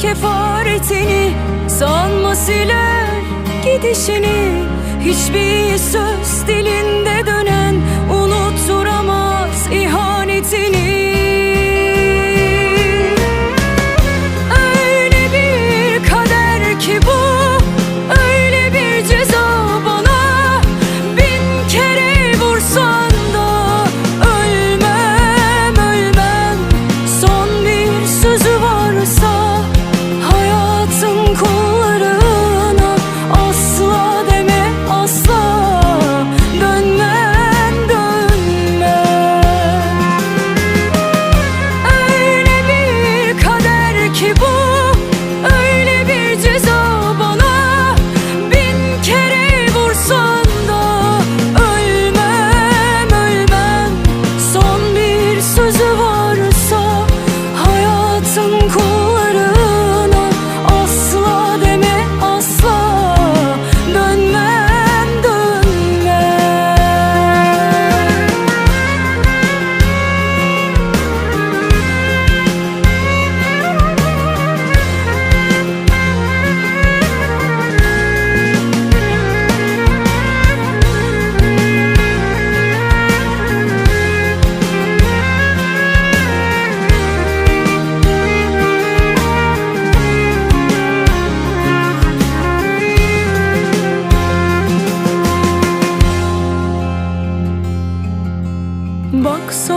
kefaretini Sanma siler gidişini. Hiçbir söz dilinde dönen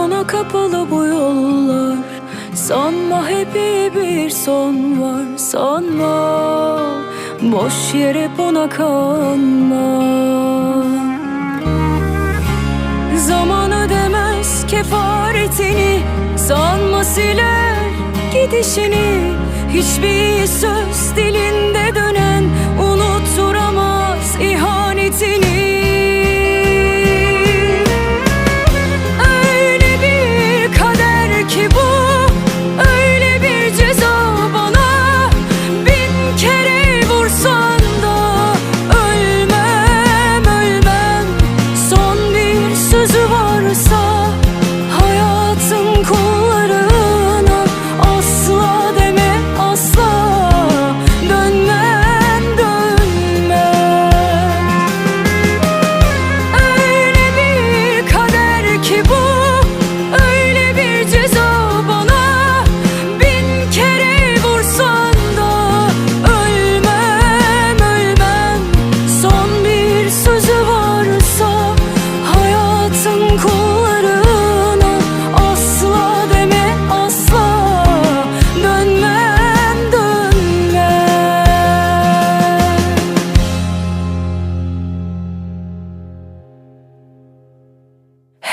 sana kapalı bu yollar. Sanma hep iyi bir son var Sanma. Boş yere buna kanma Zaman ödemez kefaretini Sanma siler gidişini. Hiçbir söz dilinde